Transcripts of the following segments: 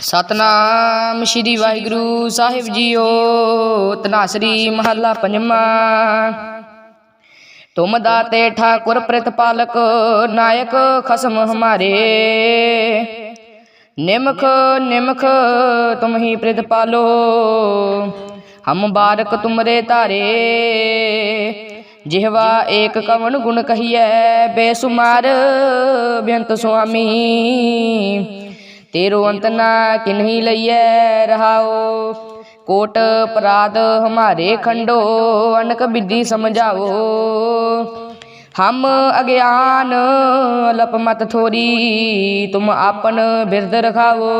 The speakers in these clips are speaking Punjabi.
ਸਤਨਾਮ ਸ੍ਰੀ ਵਾਹਿਗੁਰੂ ਸਾਹਿਬ ਜੀਓ ਤਨਾਸਰੀ ਮਹੱਲਾ ਪੰਜਵਾਂ। ਤੁਮ ਦਾਤੇ ਠਾਕੁਰ ਪ੍ਰਤਪਾਲਕ, ਨਾਇਕ ਖਸਮ ਹਮਾਰੇ। ਨਿਮਖ ਨਿਮਖ ਤੁਮ ਹੀ ਪ੍ਰਤਪਾਲੋ, ਹਮ ਬਾਰਕ ਤੁਮਰੇ ਧਾਰੇ। ਜਿਹਵਾ ਏਕ ਕਵਨ ਗੁਣ ਕਹੀਐ, ਬੇਸੁਮਾਰ ਬੇਅੰਤ ਸੁਆਮੀ। ਤੇਰੋ ਅੰਤ ਨਾ ਕਿਨਹੀ ਲਈਐ ਰਹਾਓ। ਕੋਟ ਅਪਰਾਧ ਹਮਾਰੇ ਖੰਡੋ, ਅਨਕ ਵਿਧੀ ਸਮਝਾਓ। ਹਮ ਅਗਿਆਨ ਅਲਪ ਮਤ ਥੋਰੀ, ਤੁਮ ਆਪਨ ਬਿਰਦ ਰਖਾਓ।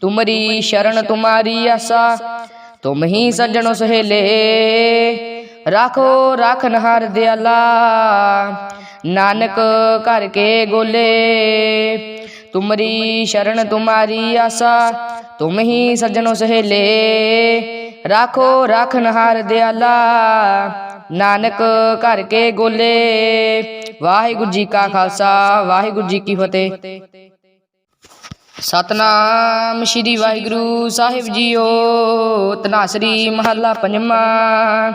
ਤੁਮਰੀ ਸ਼ਰਨ ਤੁਮਾਰੀ ਆਸਾ, ਤੁਮ ਹੀ ਸੱਜਣ ਸਹੇਲੇ। ਰਾਖੋ ਰਾਖਨ ਹਰ ਦਿਆਲਾ, ਨਾਨਕ ਘਰ ਕੇ ਗੋਲੇ। ਤੁਮਰੀ ਸ਼ਰਨ ਤੁਮਾਰੀ ਆਸਾ, ਤੁਮ ਹੀ ਸੱਜਣੋ ਸਹੇਲੇ। ਰਾਖੋ ਰਾਖਨ ਦਿਆਲਾ, ਨਾਨਕ ਘਰ ਕੇ ਗੋਲੇ। ਵਾਹਿਗੁਰੂ ਜੀ ਕਾ ਖਾਲਸਾ, ਵਾਹਿਗੁਰੂ ਜੀ ਕੀ ਫਤਿਹ। ਸਤਨਾਮ ਸ੍ਰੀ ਵਾਹਿਗੁਰੂ ਸਾਹਿਬ ਜੀਓ, ਤਨਾਸਰੀ ਮਹੱਲਾ ਪੰਜਵਾਂ।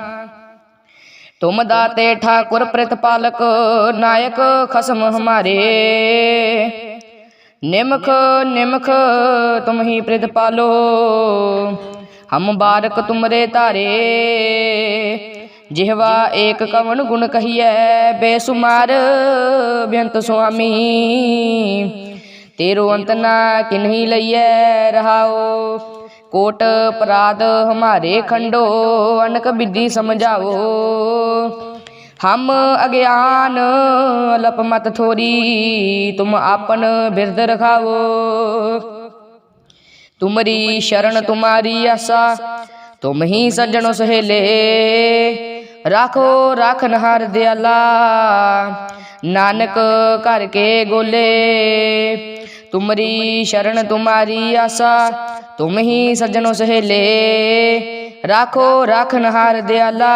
ਤੁਮ ਦਾਤੇ ਠਾਕੁਰ ਪ੍ਰਤਪਾਲਕ, ਨਾਇਕ ਖਸਮ ਹਮਾਰੇ। ਨਿਮਖ ਨਿਮਖ ਤੁਮ ਹੀ ਪ੍ਰਤਪਾਲੋ ਹਮ ਬਾਰਕ ਤੁਮਰੇ ਧਾਰੇ, ਜਿਹਵਾ ਏਕ ਕਵਣ ਗੁਣ ਕਹੀਐ, ਬੇਸੁਮਾਰ ਬੇਅੰਤ ਸੁਆਮੀ। ਤੇਰੋ ਅੰਤ ਨਾ ਕਿਨਹੀ ਲਈਐ ਰਹਾਓ, ਕੋਟ ਅਪਰਾਧ ਹਮਾਰੇ ਖੰਡੋ, ਅਨਕ ਵਿਧੀ ਸਮਝਾਓ। ਹਮ ਅਗਿਆਨ ਅਲਪ ਮਤ ਥੋਰੀ, ਤੁਮ ਆਪਨ ਬਿਰਦ ਰਖਾਵੋ। ਤੁਮਰੀ ਸ਼ਰਨ ਤੁਮਾਰੀ ਆਸਾ, ਤੁਮ ਹੀ ਸੱਜਣੋ ਸਹੇਲੇ। ਰਾਖੋ ਰਾਖਨ ਹਰ ਦਿਆਲਾ, ਨਾਨਕ ਘਰ ਕੇ ਗੋਲੇ। ਤੁਮਰੀ ਸ਼ਰਨ ਤੁਮਾਰੀ ਆਸਾ, ਤੁਮ ਹੀ ਸੱਜਣੋ ਸਹੇਲੇ। ਰਾਖੋ ਰਾਖਨ ਹਰ ਦਿਆਲਾ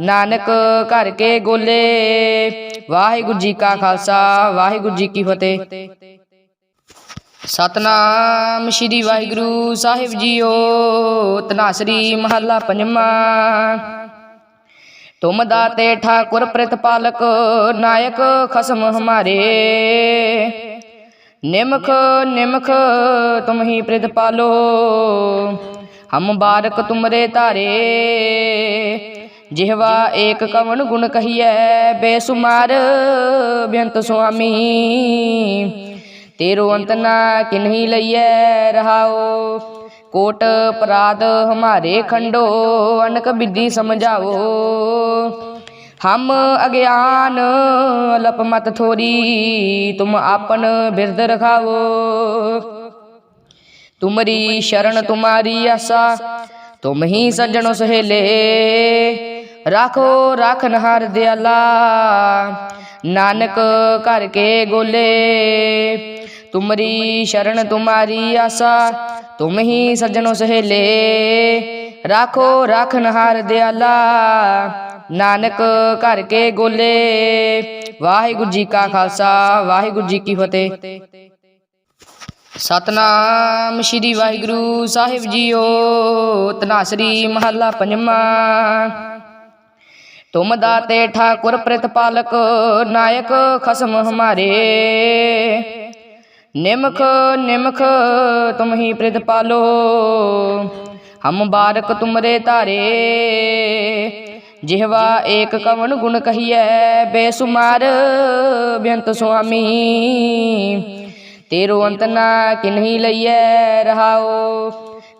ਨਾਨਕ ਘਰ ਕੇ ਗੋਲੇ। ਵਾਹਿਗੁਰੂ ਜੀ ਕਾ ਖਾਲਸਾ, ਵਾਹਿਗੁਰੂ ਜੀ ਕੀ ਫਤਿਹ। ਸਤਨਾਮ ਸ੍ਰੀ ਵਾਹਿਗੁਰੂ ਸਾਹਿਬ ਜੀਓ, ਤਨਾਸਰੀ ਮਹੱਲਾ ਪੰਜਵਾਂ। ਤੁਮ ਦਾਤੇ ਠਾਕੁਰ ਪ੍ਰਤਪਾਲਕ, ਨਾਇਕ ਖਸਮ ਹਮਾਰੇ। ਨਿਮਖ ਨਿਮਖ ਤੁਮ ਹੀ ਪ੍ਰਤਪਾਲੋ, ਹਮ ਬਾਰਕ ਤੁਮਰੇ ਧਾਰੇ। ਜਿਹਵਾ ਏਕ ਕਵਨ ਗੁਣ ਕਹੀਐ, ਬੇਸੁਮਾਰ ਬੇਅੰਤ ਸੁਆਮੀ। ਤੇਰੋ ਅੰਤ ਨਾ ਕਿਨਹੀ ਲਈਐ ਰਹਾਓ ਕੋਟ ਅਪਰਾਧ ਹਮਾਰੇ ਖੰਡੋ, ਅਨਕ ਵਿਧੀ ਸਮਝਾਓ ਹਮ ਅਗਿਆਨ ਅਲਪ ਮਤ ਥੋਰੀ, ਤੁਮ ਆਪਨ ਬਿਰਦ ਰਖਾਵੋ ਤੁਮਰੀ ਸ਼ਰਨ ਤੁਮਾਰੀ ਆਸਾ, ਤੁਮ ਹੀ ਸੱਜਣੋ ਸਹੇਲੇ। ਰਾਖੋ ਰਾਖਨ ਹਰ ਦਿਆਲਾ। ਨਾਨਕ ਘਰ ਕੇ ਗੋਲੇ। ਤੁਮਰੀ ਸ਼ਰਨ, ਤੁਮਾਰੀ ਆਸਾ, ਤੁਮ ਹੀ ਸੱਜਣੋ ਸਹੇਲੇ। ਰਾਖੋ ਰਾਖਨ ਹਰ ਦਿਆਲਾ। ਨਾਨਕ ਘਰ ਕੇ ਗੋਲੇ। ਵਾਹਿਗੁਰੂ ਜੀ ਕਾ ਖਾਲਸਾ, ਵਾਹਿਗੁਰੂ ਜੀ ਕੀ ਫਤਿਹ। ਸਤਨਾਮ ਸ੍ਰੀ ਵਾਹਿਗੁਰੂ ਸਾਹਿਬ ਜੀਓ, ਤਨਾਸਰੀ ਮਹੱਲਾ ਪੰਜਵਾਂ। ਤੁਮ ਦਾਤੇ ਠਾਕੁਰ ਪ੍ਰਤਪਾਲਕ ਨਾਇਕ ਖਸਮ ਹਮਾਰੇ। ਨਿਮਖ ਨਿਮਖ ਤੁਮ ਹੀ ਪ੍ਰਤਪਾਲੋ ਹਮ ਬਾਰਕ ਤੁਮਰੇ ਧਾਰੇ। ਜਿਹਵਾ ਏਕ ਕਵਨ ਗੁਣ ਕਹੀਐ, ਬੇਸੁਮਾਰ ਬੇਅੰਤ ਸੁਆਮੀ। ਤੇਰੋ ਅੰਤ ਨਾ ਕਿਨਹੀ ਲਈਐ ਰਹਾਓ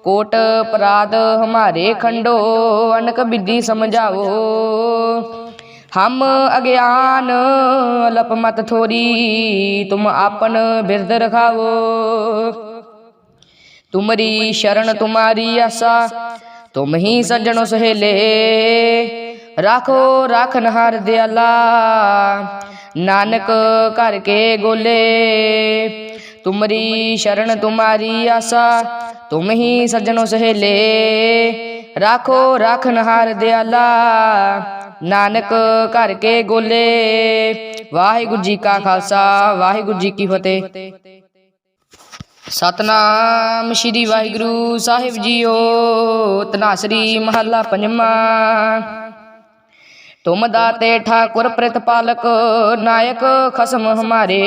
ਕੋਟ ਅਪਰਾਧ ਹਮਾਰੇ ਖੰਡੋ, ਅਨਕ ਬਿਧੀ ਸਮਝਾਓ। ਹਮ ਅਗਿਆਨ ਅਲਪ ਮਤ ਥੋਰੀ, ਤੁਮ ਆਪਨ ਬਿਰਦ ਰਖਾਓ ਤੁਮਰੀ ਸ਼ਰਨ ਤੁਮਾਰੀ ਆਸਾ, ਤੁਮ ਹੀ ਸੱਜਣੋ ਸਹੇਲੇ। ਰਾਖੋ ਰਾਖਨ ਹਰ ਦਿਆਲਾ, ਨਾਨਕ ਘਰ ਕੇ ਗੋਲੇ। ਤੁਮਰੀ ਸ਼ਰਨ ਤੁਮਾਰੀ ਆਸਾ, ਤੁਮ ਹੀ ਸੱਜਣੋ ਸਹੇਲੇ। ਰਾਖੋ ਰਾਖਨ ਹਰ ਦਿਆਲਾ, ਨਾਨਕ ਘਰ ਕੇ ਗੋਲੇ। ਵਾਹਿਗੁਰੂ ਜੀ ਕਾ ਖਾਲਸਾ, ਵਾਹਿਗੁਰੂ ਜੀ ਕੀ ਫਤਿਹ। ਸਤਨਾਮ ਸ੍ਰੀ ਵਾਹਿਗੁਰੂ ਸਾਹਿਬ ਜੀਓ, ਤਨਾਸਰੀ ਮਹੱਲਾ ਪੰਜਵਾਂ। ਤੁਮ ਦਾਤੇ ਠਾਕੁਰ ਪ੍ਰਤਪਾਲਕ, ਨਾਇਕ ਖਸਮ ਹਮਾਰੇ।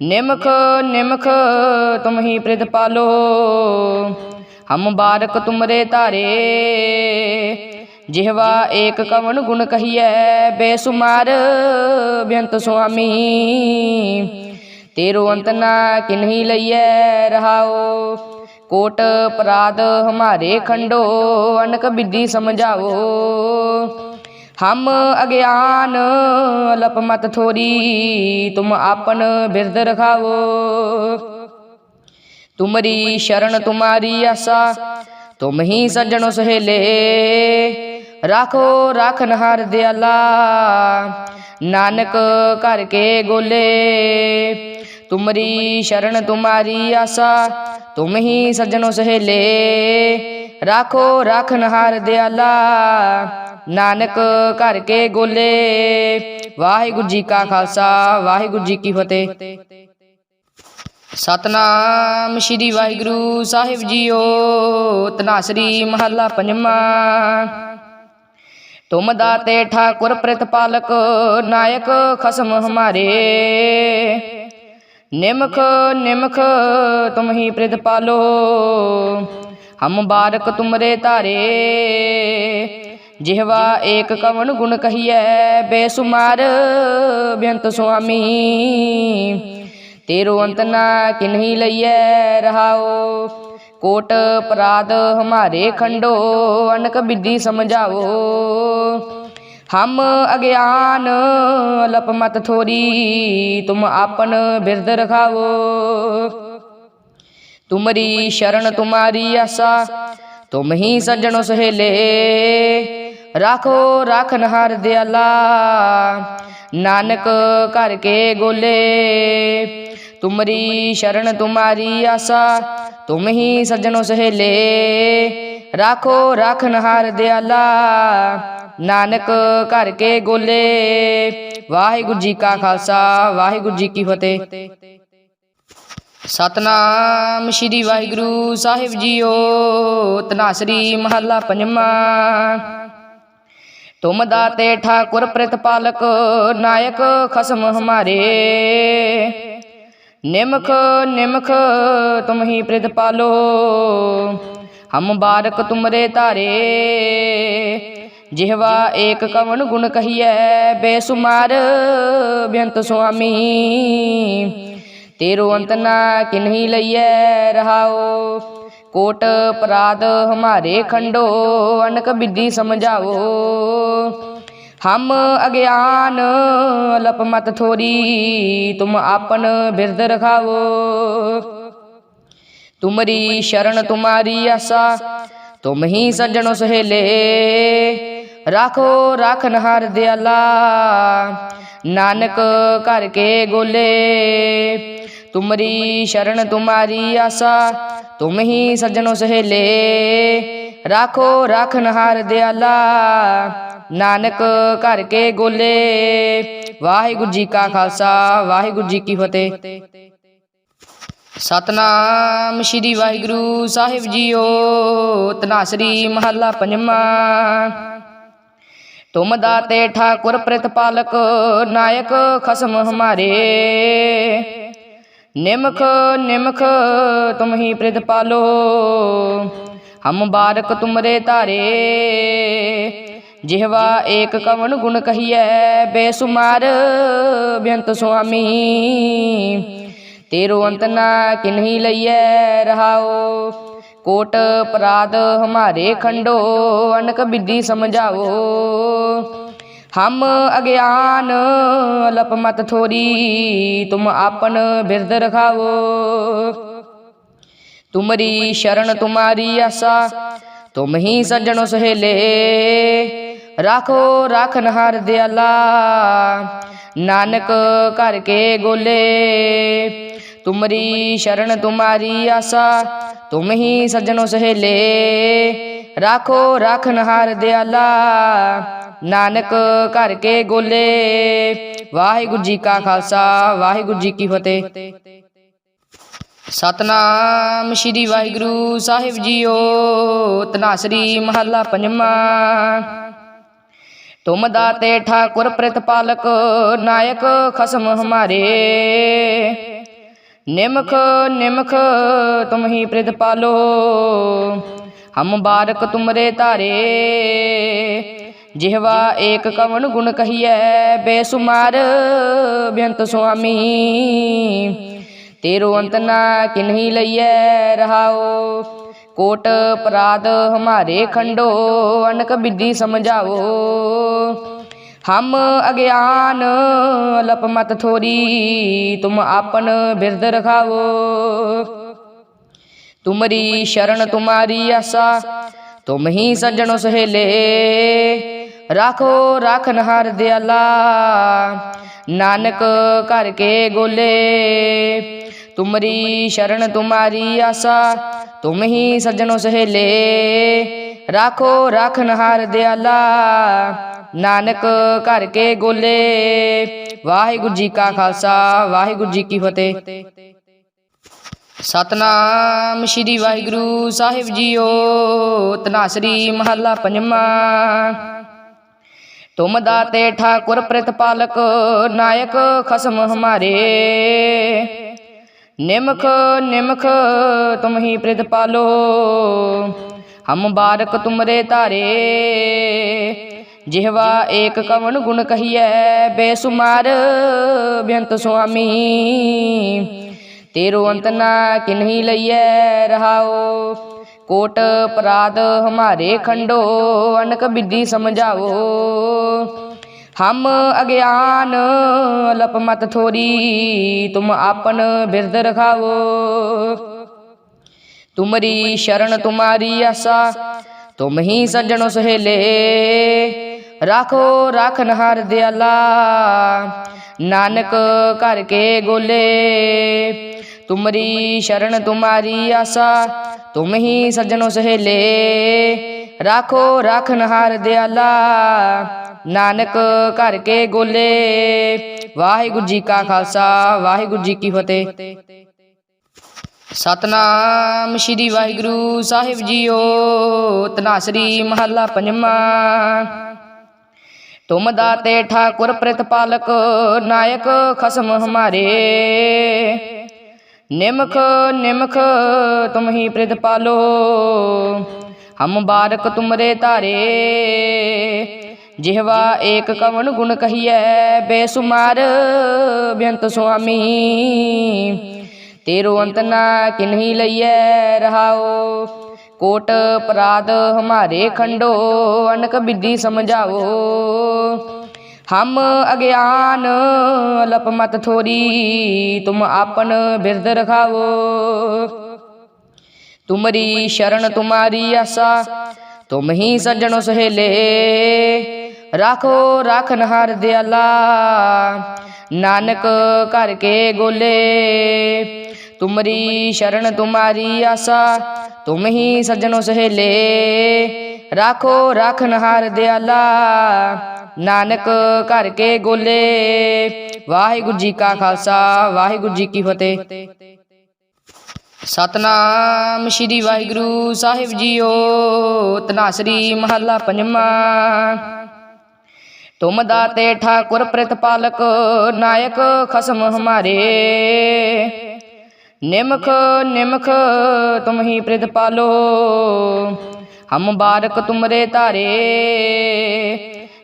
ਨਿਮਖ ਨਿਮਖ, ਤੁਮ ਹੀ ਪ੍ਰਤਪਾਲੋ ਹਮ ਬਾਰਕ ਤੁਮਰੇ ਧਾਰੇ, ਜਿਹਵਾ ਏਕ ਕਵਨ ਗੁਣ ਕਹੀਐ। ਬੇਸੁਮਾਰ ਬੇਅੰਤ ਸੁਆਮੀ, ਤੇਰੋ ਅੰਤ ਨਾ ਕਿਨਹੀ ਲਈਐ ਰਹਾਓ ਕੋਟ ਅਪਰਾਧ ਹਮਾਰੇ ਖੰਡੋ, ਅਨਕ ਵਿਧੀ ਸਮਝਾਓ। ਹਮ ਅਗਿਆਨ ਅਲਪ ਮਤ ਥੋਰੀ, ਤੁਮ ਆਪਨ ਬਿਰਦ ਰਖਾਵੋ। ਤੁਮਰੀ ਸ਼ਰਨ ਤੁਮਾਰੀ ਆਸਾ, ਤੁਮ ਹੀ ਸੱਜਣ ਸਹੇਲੇ। ਰਾਖੋ ਰਾਖਨ ਹਰ ਦਿਆਲਾ, ਨਾਨਕ ਘਰ ਕੇ ਗੋਲੇ। ਤੁਮਰੀ ਸ਼ਰਨ ਤੁਮਾਰੀ ਆਸਾ, ਤੁਮ ਹੀ ਸੱਜਣ ਸਹੇਲੇ। ਰਾਖੋ ਰਾਖਨ ਹਰ ਦਿਆਲਾ ਨਾਨਕ ਘਰ ਕੇ ਗੋਲੇ। ਵਾਹਿਗੁਰੂ ਜੀ ਕਾ ਖਾਲਸਾ, ਵਾਹਿਗੁਰੂ ਜੀ ਕੀ ਫਤਿਹ। ਸਤਨਾਮ ਸ੍ਰੀ ਵਾਹਿਗੁਰੂ ਸਾਹਿਬ ਜੀਓ ਤਨਾਸਰੀ ਮਹੱਲਾ ਪੰਜਵਾਂ। ਤੁਮ ਦਾਤੇ ਠਾਕੁਰ ਪ੍ਰਤਪਾਲਕ ਨਾਇਕ ਖਸਮ ਹਮਾਰੇ। ਨਿਮਖ ਨਿਮਖ ਤੁਮ ਹੀ ਪ੍ਰਤਪਾਲੋ ਹਮ ਬਾਰਕ ਤੁਮਰੇ ਧਾਰੇ। ਜਿਹਵਾ ਏਕ ਕਵਨ ਗੁਣ ਕਹੀਐ, ਬੇਸੁਮਾਰ ਬੇਅੰਤ ਸੁਆਮੀ। ਤੇਰੋ ਅੰਤ ਨਾ ਕਿਨਹੀ ਲਈਐ ਰਹਾਓ ਕੋਟ ਅਪਰਾਧ ਹਮਾਰੇ ਖੰਡੋ, ਅਨਕ ਵਿਧੀ ਸਮਝਾਓ ਹਮ ਅਗਿਆਨ ਅਲਪ ਮਤ ਥੋਰੀ, ਤੁਮ ਆਪਨ ਬਿਰਦ ਰਖਾਵੋ ਤੁਮਰੀ ਸ਼ਰਨ ਤੁਮਾਰੀ ਆਸਾ, ਤੁਮ ਹੀ ਸੱਜਣੋ ਸਹੇਲੇ। ਰਾਖੋ, ਰਾਖਨ ਹਰ ਦਿਆਲਾ। ਨਾਨਕ ਘਰ ਕੇ ਗੋਲੇ। ਤੁਮਰੀ ਸ਼ਰਨ, ਤੁਮਾਰੀ ਆਸਾ, ਤੁਮ ਹੀ ਸੱਜਣੋ ਸਹੇਲੇ। ਰਾਖੋ, ਰਾਖਨ ਹਰ ਦਿਆਲਾ। ਨਾਨਕ ਘਰ ਕੇ ਗੋਲੇ। ਵਾਹਿਗੁਰੂ ਜੀ ਕਾ ਖਾਲਸਾ, ਵਾਹਿਗੁਰੂ ਜੀ ਕੀ ਫਤਿਹ। ਸਤਨਾਮ ਸ੍ਰੀ ਵਾਹਿਗੁਰੂ ਸਾਹਿਬ ਜੀਓ, ਤਨਾਸਰੀ ਮਹੱਲਾ ਪੰਜਵਾਂ। ਤੁਮ ਦਾਤੇ ਠਾਕੁਰ ਪ੍ਰਤਪਾਲਕ, ਨਾਇਕ ਖਸਮ ਹਮਾਰੇ। ਨਿਮਖ ਨਿਮਖ ਤੁਮ ਹੀ ਪ੍ਰਤਪਾਲੋ, ਹਮ ਬਾਰਕ ਤੁਮਰੇ ਧਾਰੇ। ਜਿਹਵਾ ਏਕ ਕਵਨ ਗੁਣ ਕਹੀਐ, ਬੇਸੁਮਾਰ ਬੇਅੰਤ ਸੁਆਮੀ। ਤੇਰੋ ਅੰਤ ਨਾ ਕਿਨਹੀ ਲਈਐ ਰਹਾਓ ਕੋਟ ਅਪਰਾਧ ਹਮਾਰੇ ਖੰਡੋ, ਅਨਕ ਵਿਧੀ ਸਮਝਾਓ। ਹਮ ਅਗਿਆਨ ਅਲਪ ਮਤ ਥੋਰੀ, ਤੁਮ ਆਪਨ ਬਿਰਦ ਰਖਾਓ ਤੁਮਰੀ ਸ਼ਰਨ ਤੁਮਾਰੀ ਆਸਾ, ਤੁਮ ਹੀ ਸੱਜਣ ਸਹੇਲੇ। ਰਾਖੋ ਰਾਖਨ ਹਰ ਦਿਆਲਾ, ਨਾਨਕ ਘਰ ਕੇ ਗੋਲੇ। ਤੁਮਰੀ ਸ਼ਰਨ ਤੁਮਾਰੀ ਆਸਾ ਤੁਮ ਹੀ ਸੱਜਣੋ ਸਹੇਲੇ, ਰਾਖੋ ਰਾਖਨ ਦਿਆਲਾ, ਨਾਨਕ ਘਰ ਕੇ ਗੋਲੇ। ਵਾਹਿਗੁਰੂ ਜੀ ਕਾ ਖਾਲਸਾ, ਵਾਹਿਗੁਰੂ ਜੀ ਕੀ ਫਤਿਹ। ਸਤਨਾਮ ਸ੍ਰੀ ਵਾਹਿਗੁਰੂ ਸਾਹਿਬ ਜੀਓ, ਤਨਾਸਰੀ ਮਹੱਲਾ ਪੰਜਵਾਂ। ਤੁਮ ਦਾਤੇ ਠਾਕੁਰ ਪ੍ਰਤਪਾਲਕ, ਨਾਇਕ ਖਸਮ ਹਮਾਰੇ। ਨਿਮਖ ਨਿਮਖ ਤੁਮ ਹੀ ਪ੍ਰਤਪਾਲੋ ਹਮ ਬਾਰਕ ਤੁਮਰੇ ਧਾਰੇ, ਜਿਹਵਾ ਏਕ ਕਵਣ ਗੁਣ ਕਹੀਐ, ਬੇਸੁਮਾਰ ਬੇਅੰਤ ਸੁਆਮੀ। ਤੇਰੋ ਅੰਤ ਨਾ ਕਿਨਹੀ ਲਈਐ ਰਹਾਓ ਕੋਟ ਅਪਰਾਧ ਹਮਾਰੇ ਖੰਡੋ, ਅਨਕ ਵਿਧੀ ਸਮਝਾਓ। ਹਮ ਅਗਿਆਨ ਅਲਪ ਮਤ ਥੋਰੀ, ਤੁਮ ਆਪਨ ਬਿਰਦ ਰਖਾਵੋ। ਤੁਮਰੀ ਸ਼ਰਨ ਤੁਮਾਰੀ ਆਸਾ, ਤੁਮ ਹੀ ਸੱਜਣੋ ਸਹੇਲੇ। ਰਾਖੋ ਰਾਖਨ ਹਰ ਦਿਆਲਾ, ਨਾਨਕ ਘਰ ਕੇ ਗੋਲੇ। ਤੁਮਰੀ ਸ਼ਰਨ ਤੁਮਾਰੀ ਆਸਾ, ਤੁਮ ਹੀ ਸੱਜਣੋ ਸਹੇਲੇ। ਰਾਖੋ ਰਾਖਨ ਹਰ ਦਿਆਲਾ ਨਾਨਕ ਘਰ ਕੇ ਗੋਲੇ। ਵਾਹਿਗੁਰੂ ਜੀ ਕਾ ਖਾਲਸਾ, ਵਾਹਿਗੁਰੂ ਜੀ ਕੀ ਫਤਿਹ। ਸਤਨਾਮ ਸ੍ਰੀ ਵਾਹਿਗੁਰੂ ਸਾਹਿਬ ਜੀਓ, ਤਨਾਸਰੀ ਮਹੱਲਾ ਪੰਜਵਾਂ। ਤੁਮ ਦਾਤੇ ਠਾਕੁਰ ਪ੍ਰਤਪਾਲਕ ਨਾਇਕ ਖਸਮ ਹਮਾਰੇ। ਨਿਮਖ ਨਿਮਖ ਤੁਮ ਹੀ ਪ੍ਰਤਪਾਲੋ ਹਮ ਬਾਰਕ ਤੁਮਰੇ ਧਾਰੇ। ਜਿਹਵਾ ਏਕ ਕਵਨ ਗੁਣ ਕਹੀਐ, ਬੇਸੁਮਾਰ ਬੇਅੰਤ ਸੁਆਮੀ। ਤੇਰੋ ਅੰਤ ਨਾ ਕਿਨਹੀ ਲਈਐ ਰਹਾਓ ਕੋਟ ਅਪਰਾਧ ਹਮਾਰੇ ਖੰਡੋ, ਅਨਕ ਵਿਧੀ ਸਮਝਾਓ ਹਮ ਅਗਿਆਨ ਅਲਪ ਮਤ ਥੋਰੀ, ਤੁਮ ਆਪਨ ਬਿਰਦ ਰਖਾਵੋ ਤੁਮਰੀ ਸ਼ਰਨ ਤੁਮਾਰੀ ਆਸਾ, ਤੁਮ ਹੀ ਸੱਜਣੋ ਸਹੇਲੇ। ਰਾਖੋ ਰਾਖਨ ਹਰ ਦਿਆਲਾ। ਨਾਨਕ ਘਰ ਕੇ ਗੋਲੇ। ਤੁਮਰੀ ਸ਼ਰਨ, ਤੁਮਾਰੀ ਆਸਾ, ਤੁਮ ਹੀ ਸੱਜਣੋ ਸਹੇਲੇ। ਰਾਖੋ ਰਾਖਨ ਹਰ ਦਿਆਲਾ। ਨਾਨਕ ਘਰ ਕੇ ਗੋਲੇ। ਵਾਹਿਗੁਰੂ ਜੀ ਕਾ ਖਾਲਸਾ, ਵਾਹਿਗੁਰੂ ਜੀ ਕੀ ਫਤਿਹ। ਸਤਨਾਮ ਸ੍ਰੀ ਵਾਹਿਗੁਰੂ ਸਾਹਿਬ ਜੀਓ, ਤਨਾਸਰੀ ਮਹੱਲਾ ਪੰਜਵਾਂ। ਤੁਮ ਦਾਤੇ ਠਾਕੁਰ ਪ੍ਰਤਪਾਲਕ, ਨਾਇਕ ਖਸਮ ਹਮਾਰੇ। ਨਿਮਖ ਨਿਮਖ ਤੁਮ ਹੀ ਪ੍ਰਤਪਾਲੋ, ਹਮ ਬਾਰਕ ਤੁਮਰੇ ਧਾਰੇ। ਜਿਹਵਾ ਏਕ ਕਵਨ ਗੁਣ ਕਹੀਐ, ਬੇਸੁਮਾਰ ਬੇਅੰਤ ਸੁਆਮੀ। ਤੇਰੋ ਅੰਤ ਨਾ ਕਿਨਹੀ ਲਈਐ ਰਹਾਓ। ਕੋਟ ਅਪਰਾਧ ਹਮਾਰੇ ਖੰਡੋ ਅਨਕ ਬਿਧੀ ਸਮਝਾਓ। ਹਮ ਅਗਿਆਨ ਅਲਪ ਮਤ ਥੋਰੀ, ਤੁਮ ਆਪਨ ਬਿਰਦ ਰਖਾਓ ਤੁਮਰੀ ਸ਼ਰਨ ਤੁਮਾਰੀ ਆਸਾ, ਤੁਮ ਹੀ ਸੱਜਣੋ ਸਹੇਲੇ। ਰਾਖੋ ਰਾਖਨ ਹਰ ਦਿਆਲਾ, ਨਾਨਕ ਘਰ ਕੇ ਗੋਲੇ। ਤੁਮਰੀ ਸ਼ਰਨ ਤੁਮਾਰੀ ਆਸਾ ਤੁਮ ਹੀ ਸੱਜਣੋ ਸਹੇਲੇ। ਰਾਖੋ ਰਾਖਨ ਹਰ ਦਿਆਲਾ। ਨਾਨਕ ਘਰ ਕੇ ਗੋਲੇ। ਵਾਹਿਗੁਰੂ ਜੀ ਕਾ ਖਾਲਸਾ, ਵਾਹਿਗੁਰੂ ਜੀ ਕੀ ਫਤਿਹ। ਸਤਨਾਮ ਸ੍ਰੀ ਵਾਹਿਗੁਰੂ ਸਾਹਿਬ ਜੀਓ, ਤਨਾਸਰੀ ਮਹੱਲਾ ਪੰਜਵਾਂ। ਤੁਮ ਦਾਤੇ ਠਾਕੁਰ ਪ੍ਰਤਪਾਲਕ, ਨਾਇਕ ਖਸਮ ਹਮਾਰੇ। ਨਿਮਖ ਨਿਮਖ, ਤੁਮ ਹੀ ਪ੍ਰਤਪਾਲੋ ਹਮ ਬਾਰਕ ਤੁਮਰੇ ਧਾਰੇ, ਜਿਹਵਾ ਏਕ ਕਵਨ ਗੁਣ ਕਹੀਐ। ਬੇਸੁਮਾਰ ਬੇਅੰਤ ਸੁਆਮੀ, ਤੇਰੋ ਅੰਤ ਨਾ ਕਿਨਹੀ ਲਈਐ ਰਹਾਓ ਕੋਟ ਅਪਰਾਧ ਹਮਾਰੇ ਖੰਡੋ, ਅਨਕ ਵਿਧੀ ਸਮਝਾਓ। ਹਮ ਅਗਿਆਨ ਅਲਪ ਮਤ ਥੋਰੀ, ਤੁਮ ਆਪਨ ਬਿਰਦ ਰਖਾਵੋ। ਤੁਮਰੀ ਸ਼ਰਨ ਤੁਮਾਰੀ ਆਸਾ, ਤੁਮ ਹੀ ਸੱਜਣ ਸਹੇਲੇ। ਰਾਖੋ ਰਾਖਨ ਹਰ ਦਿਆਲਾ, ਨਾਨਕ ਘਰ ਕੇ ਗੋਲੇ। ਤੁਮਰੀ ਸ਼ਰਨ ਤੁਮਾਰੀ ਆਸਾ, ਤੁਮ ਹੀ ਸੱਜਣ ਸਹੇਲੇ। ਰਾਖੋ ਰਾਖਨ ਹਰ ਦਿਆਲਾ ਨਾਨਕ ਘਰ ਕੇ ਗੋਲੇ। ਵਾਹਿਗੁਰੂ ਜੀ ਕਾ ਖਾਲਸਾ, ਵਾਹਿਗੁਰੂ ਜੀ ਕੀ ਫਤਿਹ। ਸਤਨਾਮ ਸ੍ਰੀ ਵਾਹਿਗੁਰੂ ਸਾਹਿਬ ਜੀਓ ਤਨਾਸਰੀ ਮਹੱਲਾ ਪੰਜਵਾਂ। ਤੁਮ ਦਾਤੇ ਠਾਕੁਰ ਪ੍ਰਤਪਾਲਕ ਨਾਇਕ ਖਸਮ ਹਮਾਰੇ। ਨਿਮਖ ਨਿਮਖ ਤੁਮ ਹੀ ਪ੍ਰਤਪਾਲੋ ਹਮ ਬਾਰਕ ਤੁਮਰੇ ਧਾਰੇ।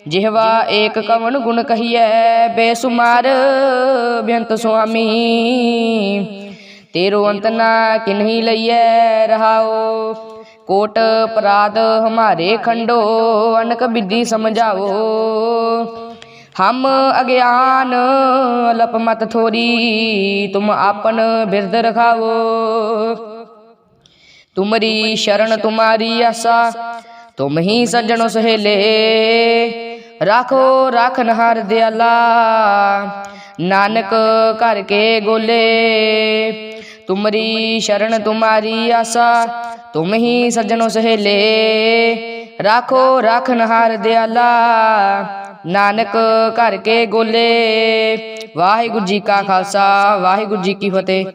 ਜਿਹਵਾ ਏਕ ਕਵਨ ਗੁਣ ਕਹੀਐ, ਬੇਸੁਮਾਰ ਬੇਅੰਤ ਸੁਆਮੀ। ਤੇਰੋ ਅੰਤ ਨਾ ਕਿਨਹੀ ਲਈਐ ਰਹਾਓ ਕੋਟ ਅਪਰਾਧ ਹਮਾਰੇ ਖੰਡੋ, ਅਨਕ ਵਿਧੀ ਸਮਝਾਓ ਹਮ ਅਗਿਆਨ ਅਲਪ ਮਤ ਥੋਰੀ, ਤੁਮ ਆਪਨ ਬਿਰਦ ਰਖਾਵੋ ਤੁਮਰੀ ਸ਼ਰਨ ਤੁਮਾਰੀ ਆਸਾ, ਤੁਮ ਹੀ ਸੱਜਣੋ ਸਹੇਲੇ। ਰਾਖੋ, ਰਾਖਨ ਹਰ ਦਿਆਲਾ। ਨਾਨਕ ਘਰ ਕੇ ਗੋਲੇ। ਤੁਮਰੀ ਸ਼ਰਨ, ਤੁਮਾਰੀ ਆਸਾ, ਤੁਮ ਹੀ ਸੱਜਣੋ ਸਹੇਲੇ। ਰਾਖੋ, ਰਾਖਨ ਹਰ ਦਿਆਲਾ। ਨਾਨਕ ਘਰ ਕੇ ਗੋਲੇ। ਵਾਹਿਗੁਰੂ ਜੀ ਕਾ ਖਾਲਸਾ, ਵਾਹਿਗੁਰੂ ਜੀ ਕੀ ਫਤਿਹ।